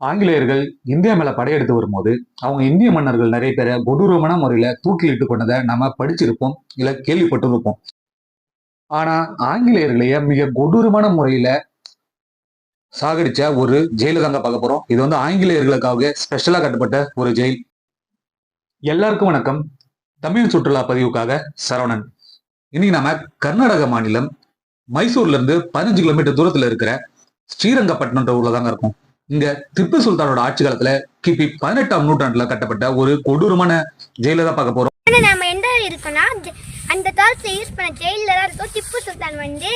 ஆங்கிலேயர்கள் இந்தியா மேல படையெடுத்து வரும்போது அவங்க இந்திய மன்னர்கள் நிறைய பேரை கொடூரமான முறையில தூக்கிலிட்டு கொண்டதை நம்ம படிச்சிருப்போம் இல்ல கேள்விப்பட்டிருப்போம். ஆனா ஆங்கிலேயர்களையே மிக கொடூரமான முறையில சாகடிச்ச ஒரு ஜெயில தாங்க பார்க்க போறோம். இது வந்து ஆங்கிலேயர்களுக்காக ஸ்பெஷலா கட்டப்பட்ட ஒரு ஜெயில். எல்லாருக்கும் வணக்கம். தமிழ் சுற்றுலா பதிவுக்காக சரவணன். இன்னைக்கு நாம கர்நாடக மாநிலம் மைசூர்ல இருந்து பதினஞ்சு கிலோமீட்டர் தூரத்துல இருக்கிற ஸ்ரீரங்கப்பட்டினம்ன்ற ஊர்ல தாங்க இருக்கும். இங்க திப்பு சுல்தானோட ஆட்சி காலத்துல கிபி பதினெட்டாம் நூற்றாண்டுல கட்டப்பட்ட ஒரு கொடூரமான ஜெயில தான் பார்க்க போறோம். நம்ம எந்த இருக்கோம்னா அந்த காலத்துல யூஸ் பண்ண ஜெயில தான் இருக்கோம். திப்பு சுல்தான் வந்து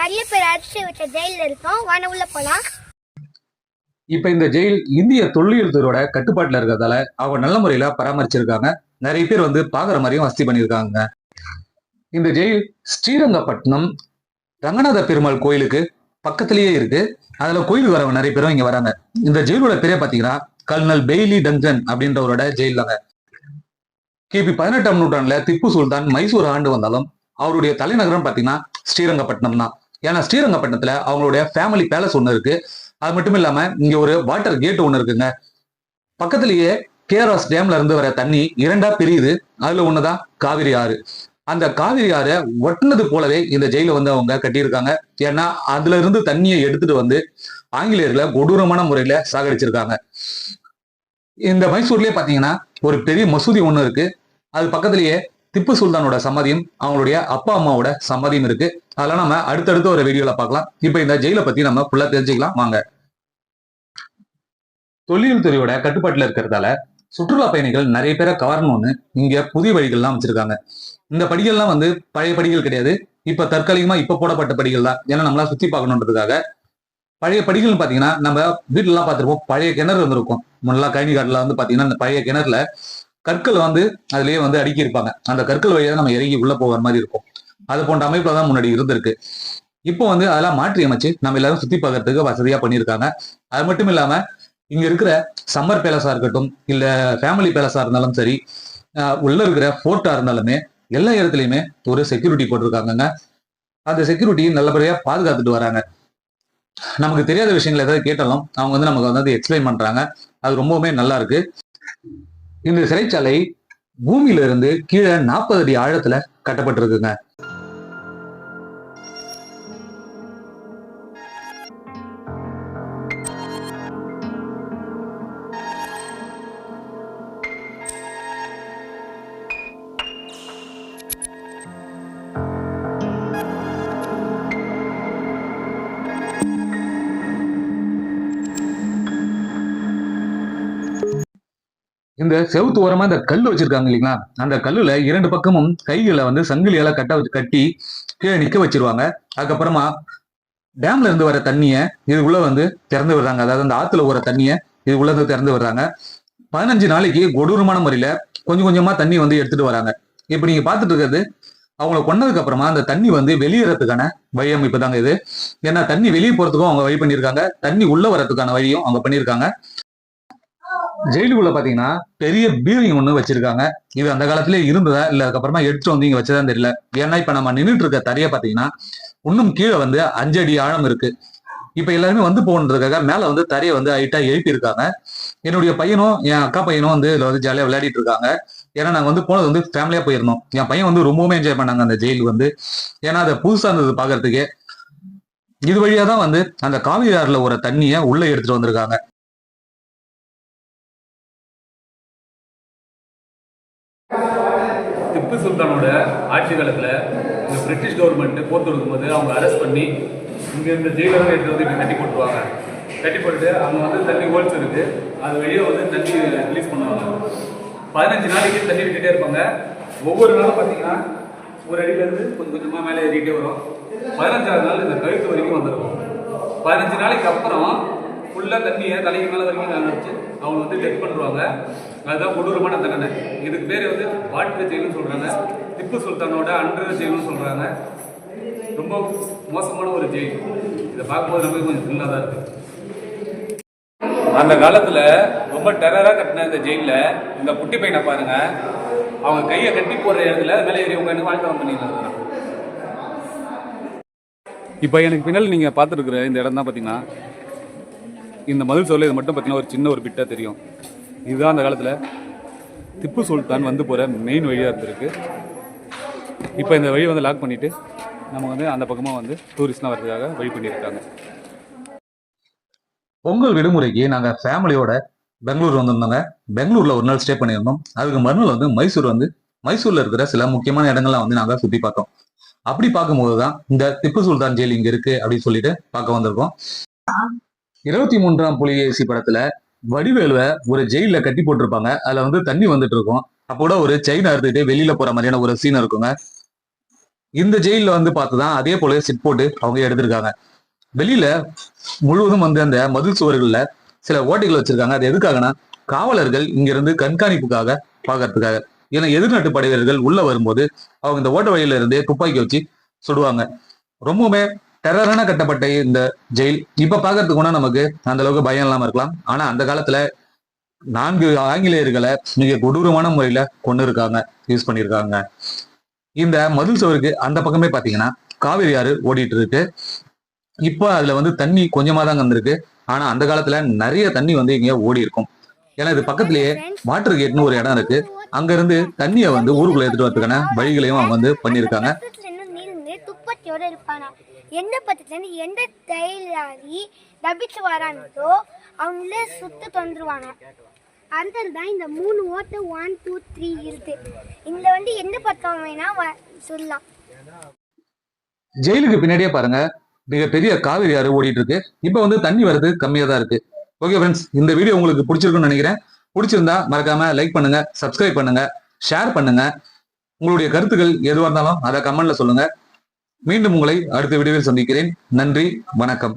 நிறைய பேர் அடிச்சு வச்ச ஜெயில இருக்கோம். வான உள்ள போலாம். இப்ப இந்த ஜெயில் இந்திய தொல்லியல் துறையோட கட்டுப்பாட்டுல இருக்கிறதால அவங்க நல்ல முறையில பராமரிச்சிருக்காங்க. நிறைய பேர் வந்து பாக்குற மாதிரியும் வசதி பண்ணியிருக்காங்க. இந்த ஜெயில் ஸ்ரீரங்கப்பட்டினம் ரங்கநாத பெருமாள் கோயிலுக்கு பக்கத்திலேயே இருக்கு. அதுல கோயிலுக்கு வரவங்க நிறைய பேரும் இங்க வராங்க. இந்த ஜெயிலோட பேரே பாத்தீங்கன்னா கர்னல் பெய்லி டங்கன் அப்படின்றவரோட ஜெயில் தாங்க. கிபி பதினெட்டாம் நூற்றாண்டுல திப்பு சுல்தான் மைசூர் ஆண்டு வந்தாலும் அவருடைய தலைநகரம் பாத்தீங்கன்னா ஸ்ரீரங்கப்பட்டினம் தான் ஏன்னா ஸ்ரீரங்கப்பட்டினத்துல அவங்களுடைய ஃபேமிலி பேலஸ் ஒண்ணு இருக்கு. அது மட்டும் இல்லாம இங்க ஒரு வாட்டர் கேட் ஒண்ணு இருக்குங்க. பக்கத்திலேயே கேஆர்எஸ் டேம்ல இருந்து வர தண்ணி இரண்டா பிரியுது. அதுல ஒண்ணுதான் காவிரி ஆறு. அந்த காவிரி ஆறை ஒட்டினது போலவே இந்த ஜெயில வந்து அவங்க கட்டியிருக்காங்க. ஏன்னா அதுல இருந்து தண்ணியை எடுத்துட்டு வந்து ஆங்கிலேயர்களை கொடூரமான முறையில சாகடிச்சிருக்காங்க. இந்த மைசூர்லயே பாத்தீங்கன்னா ஒரு பெரிய மசூதி ஒண்ணு இருக்கு. அது பக்கத்திலேயே திப்பு சுல்தானோட சமாதியும் அவங்களுடைய அப்பா அம்மாவோட சமாதியும் இருக்கு. அதெல்லாம் நம்ம அடுத்தடுத்த ஒரு வீடியோல பார்க்கலாம். இப்போ இந்த ஜெயிலை பத்தி நம்ம ஃபுல்லா தெரிஞ்சுக்கலாம். வாங்க. தொழில் துறையோட கட்டுப்பாட்டுல இருக்கிறதால சுற்றுலா பயணிகள் நிறைய பேரை கவரணும்னு இங்க புதிய வழிகள்லாம் வச்சிருக்காங்க இந்த படிகள்லாம் வந்து பழைய படிகள் கிடையாது. இப்ப தற்காலிகமா இப்ப போடப்பட்ட படிகள் தான். ஏன்னா நம்மளா சுத்தி பார்க்கணுன்றதுக்காக. பழைய படிகள்னு பாத்தீங்கன்னா நம்ம வீட்டுல எல்லாம் பார்த்திருப்போம். பழைய கிணறு இருந்திருக்கும் முன்னெல்லாம் கழனி காட்டுல வந்து பாத்தீங்கன்னா இந்த பழைய கிணறுல கற்கள் வந்து அதுலயே வந்து அடுக்கி இருப்பாங்க அந்த கற்கள் வழியாக நம்ம இறங்கி உள்ள போகிற மாதிரி இருக்கும். அது போன்ற அமைப்புல தான் முன்னாடி இருந்திருக்கு. இப்போ வந்து அதெல்லாம் மாற்றி அமைச்சு நம்ம எல்லாரும் சுத்தி பார்க்கறதுக்கு வசதியா பண்ணியிருக்காங்க. அது மட்டும் இல்லாம இங்க இருக்கிற சம்மர் பேலஸா இருக்கட்டும் இல்ல ஃபேமிலி பேலஸா இருந்தாலும் சரி உள்ள இருக்கிற ஃபோர்ட்டா இருந்தாலுமே எல்லா இடத்துலயுமே ஒரு செக்யூரிட்டி போட்டிருக்காங்கங்க. அந்த செக்யூரிட்டியை நல்லபடியா பாதுகாத்துட்டு வராங்க. நமக்கு தெரியாத விஷயங்கள் ஏதாவது கேட்டாலும் அவங்க வந்து நமக்கு வந்து எக்ஸ்பிளைன் பண்றாங்க. அது ரொம்பவுமே நல்லா இருக்கு. இந்த சிறைச்சாலை பூமியிலிருந்து கீழே நாற்பது அடி ஆழத்துல கட்டப்பட்டிருக்குங்க. இந்த செவுத்து ஓரமா இந்த கல் வச்சிருக்காங்க இல்லைங்களா? அந்த கல்லுல இரண்டு பக்கமும் கைகளை வந்து சங்கிலியால கட்ட வச்சு கட்டி கீழே நிக்க வச்சிருவாங்க. அதுக்கப்புறமா டேம்ல இருந்து வர தண்ணிய இதுக்குள்ள வந்து திறந்து விடுறாங்க. அதாவது அந்த ஆத்துல ஓர தண்ணிய இதுக்குள்ள இருந்து திறந்து விடுறாங்க. பதினஞ்சு நாளைக்கு கொடூரமான முறையில கொஞ்சம் கொஞ்சமா தண்ணி வந்து எடுத்துட்டு வராங்க. இப்ப நீங்க பாத்துட்டு இருக்கிறது அவங்கள கொன்னதுக்கு அப்புறமா அந்த தண்ணி வந்து வெளியேறதுக்கான வழி அமைப்பு தாங்க இது. ஏன்னா தண்ணி வெளியே போறதுக்கும் அவங்க வழி பண்ணியிருக்காங்க. தண்ணி உள்ள வரதுக்கான வழியும் அவங்க பண்ணியிருக்காங்க. ஜெயிலுக்குள்ள பாத்தீங்கன்னா பெரிய பீரிங் ஒண்ணு வச்சிருக்காங்க. இது அந்த காலத்திலே இருந்ததா? இல்ல அதுக்கப்புறமா எடுத்து வந்து இங்க வச்சதான் தெரியல. ஏன்னா இப்ப நம்ம நின்றுட்டு இருக்க தரைய பாத்தீங்கன்னா இன்னும் கீழே வந்து அஞ்சு அடி ஆழம் இருக்கு. இப்ப எல்லாருமே வந்து போகணுன்றதுக்காக மேல வந்து தரையை வந்து ஹைட்டா எழுப்பி இருக்காங்க என்னுடைய பையனும் என் அக்கா பையனும் வந்து இதுல வந்து ஜாலியா விளையாடிட்டு இருக்காங்க. ஏன்னா நாங்க வந்து போனது வந்து ஃபேமிலியா போயிருந்தோம். என் பையன் வந்து ரொம்பவுமே என்ஜாய் பண்ணாங்க அந்த ஜெயில் வந்து. ஏன்னா அதை புதுசா இருந்தது பாக்குறதுக்கே. இது வழியா தான் வந்து அந்த காவிரி ஆறுல ஒரு தண்ணிய உள்ள எடுத்துட்டு வந்திருக்காங்க. திப்பு சுல்தானோட ஆட்சி காலத்தில் இந்த பிரிட்டிஷ் கவர்மெண்ட் போர் தொடுக்கும்போது அவங்க அரெஸ்ட் பண்ணி இங்கே இந்த ஜெயிலெல்லாம் எடுத்து வந்து இப்படி கட்டி போட்டுருவாங்க. கட்டி போட்டுட்டு அங்கே வந்து தண்ணி ஹோல்ஸ் இருக்குது அது வெளியே வந்து தண்ணி ரிலீஸ் பண்ணுவாங்க. பதினஞ்சு நாளைக்கு தண்ணி விட்டுகிட்டே இருப்பாங்க. ஒவ்வொரு நாளும் பார்த்தீங்கன்னா ஒரு அடியிலேருந்து கொஞ்சம் கொஞ்சமாக மேலே ஏறிக்கிட்டே வரும். பதினஞ்சாவது நாள் இந்த கழுத்து வரைக்கும் வந்துடும் பதினஞ்சு நாளைக்கு அப்புறம் ஃபுல்லாக தண்ணியை தலைக்கு மேலே வரைக்கும் நினச்சி அவங்க வந்து டெட் பண்ணுவாங்க அதுதான் கொடூரமான தண்டனை. இதுக்கு பேர் வந்து வாட்டர் ஜெயில்னு சொல்கிறாங்க திப்பு சுல்தானோட அன்று ஜெயில்னு சொல்கிறாங்க ரொம்ப மோசமான ஒரு ஜெயில். இதை பார்க்கும்போது நமக்கு கொஞ்சம் த்ரில்லாக தான் இருக்கு. அந்த காலத்தில் ரொம்ப டெரராக கட்டின இந்த ஜெயிலில் இந்த குட்டி பையனை பாருங்க. அவங்க கையை கட்டி போடுற இடத்துல மேலே ஏறி உங்க என்ன வாழ்க்கை பண்ணிக்கலாம் இப்போ எனக்கு பின்னால் நீங்கள் பார்த்துருக்குற இந்த இடம் தான் பார்த்தீங்கன்னா இந்த மதில் சொல்ல இது மட்டும் பார்த்தீங்கன்னா ஒரு சின்ன ஒரு பிட்டாக தெரியும். இதுதான் அந்த காலத்தில் திப்பு சுல்தான் வந்து போகிற மெயின் வழியாக இருந்திருக்கு. இப்போ இந்த வழி வந்து லாக் பண்ணிவிட்டு நம்ம வந்து அந்த பக்கமாக வந்து டூரிஸ்ட்லாம் வர்றதுக்காக வழி பண்ணியிருக்காங்க. பொங்கல் விடுமுறைக்கு நாங்கள் ஃபேமிலியோட பெங்களூர் வந்திருந்தோங்க. பெங்களூரில் ஒரு நாள் ஸ்டே பண்ணியிருந்தோம். அதுக்கு மறுநாள் வந்து மைசூர் வந்து மைசூரில் இருக்கிற சில முக்கியமான இடங்கள்லாம் வந்து நாங்கள் சுற்றி பார்த்தோம். அப்படி பார்க்கும்போது தான் இந்த திப்பு சுல்தான் ஜெயில் இங்கே இருக்குது அப்படின்னு சொல்லிட்டு பார்க்க வந்திருக்கோம். இருபத்தி மூன்றாம் புலிகேசி படத்தில் வடிவேலுவை ஒரு ஜெயில கட்டி போட்டிருப்பாங்க. அதுல வந்து தண்ணி வந்துட்டு இருக்கும் அப்போ கூட ஒரு செயின் அறுத்துட்டு வெளியில போற மாதிரியான ஒரு சீன் இருக்குங்க. இந்த ஜெயில வந்து பார்த்துதான் அதே போல சிட் போட்டு அவங்க எடுத்திருக்காங்க. வெளியில முழுவதும் வந்து அந்த மதில் சுவர்கள்ல சில ஓட்டைகள் வச்சிருக்காங்க. அது எதுக்காகனா காவலர்கள் இங்கிருந்து கண்காணிப்புக்காக பார்க்கறதுக்காக. ஏன்னா எதிர்நாட்டு படை வீரர்கள் உள்ள வரும்போது அவங்க இந்த ஓட்ட வழியில இருந்தே துப்பாக்கி வச்சு சுடுவாங்க. ரொம்பவுமே டெரரான கட்டப்பட்ட இந்த ஜெயில் இப்ப பாக்குறதுக்கு கூட நமக்கு அந்த அளவுக்கு பயம் இல்லாம இருக்கலாம். ஆனா அந்த காலத்துல நான்கு ஆங்கிலேயர்களை மிக கொடூரமான முறையில கொண்டு இருக்காங்க யூஸ் பண்ணியிருக்காங்க இந்த மதில் சுவருக்கு அந்த பக்கமே பாத்தீங்கன்னா காவிரி ஆறு ஓடிட்டு இருக்கு. இப்போ அதுல வந்து தண்ணி கொஞ்சமா தான் வந்திருக்கு. ஆனா அந்த காலத்துல நிறைய தண்ணி வந்து இங்க ஓடி இருக்கும். ஏன்னா இது பக்கத்துலயே வாட்டர் கேட்னு ஒரு இடம் இருக்கு. அங்க இருந்து தண்ணியை வந்து ஊருக்குள்ள எடுத்துட்டு வரதுக்கான வழிகளையும் அவங்க வந்து பண்ணியிருக்காங்க துப்பாக்கியோட இருப்பானா? எந்த பக்கத்துல இருந்து எந்த தைலாரி தப்பிச்சு வரானோ அவங்கள சுத்து தொந்துருவானா? அதில் தான் இந்த மூணு ஓட்டு ஒன் டூ த்ரீ இருக்கு. இந்த வந்து எந்த பக்கம் வேணா சொல்லலாம். ஜெயிலுக்கு பின்னாடியே பாருங்க. மிகப்பெரிய காவிரி ஆறு ஓடிட்டு இருக்கு இப்போ வந்து தண்ணி வர்றது கம்மியா தான் இருக்கு. ஓகே ஃப்ரெண்ட்ஸ் இந்த வீடியோ உங்களுக்கு பிடிச்சிருக்குன்னு நினைக்கிறேன். பிடிச்சிருந்தா மறக்காம லைக் பண்ணுங்க சப்ஸ்கிரைப் பண்ணுங்க ஷேர் பண்ணுங்க. உங்களுடைய கருத்துக்கள் எதுவாக இருந்தாலும் அதை கமெண்ட்ல சொல்லுங்க. மீண்டும் உங்களை அடுத்த வீடியோவில் சந்திக்கிறேன். நன்றி வணக்கம்.